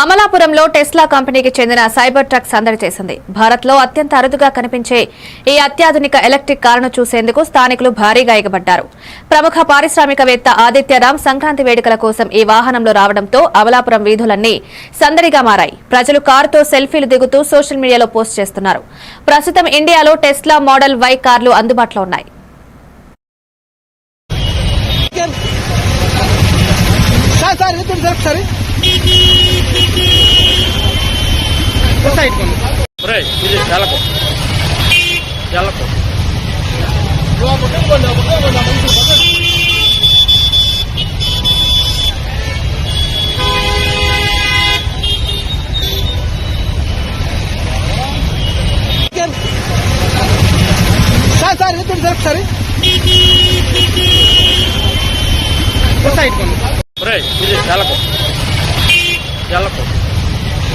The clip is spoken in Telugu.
అమలాపురంలో టెస్లా కంపెనీకి చెందిన సైబర్ ట్రక్ సందడి చేసింది. భారత్లో అత్యంత అరుదుగా కనిపించే ఈ అత్యాధునిక ఎలక్ట్రిక్ కారును చూసేందుకు స్థానికులు భారీగా ఎగబడ్డారు. ప్రముఖ పారిశ్రామికవేత్త ఆదిత్యరామ్ సంక్రాంతి వేడుకల కోసం ఈ వాహనంలో రావడంతో అమలాపురం వీధులన్నీ సందడిగా మారాయి. ప్రజలు కారుతో సెల్ఫీలు దిగుతూ సోషల్ మీడియాలో పోస్ట్ చేస్తున్నారు. ప్రస్తుతం ఇండియాలో టెస్లా మోడల్ వై కార్లు అందుబాటులో ఉన్నాయి. Sir sir sir. ఒకసారి సైడ్ కొండి ఒరేయ్, ఇది జలకు జలకు సార్ సార్ ఇది సార్ ఒకసారి సైడ్ కొండి ఒరేయ్, ఇది జలకు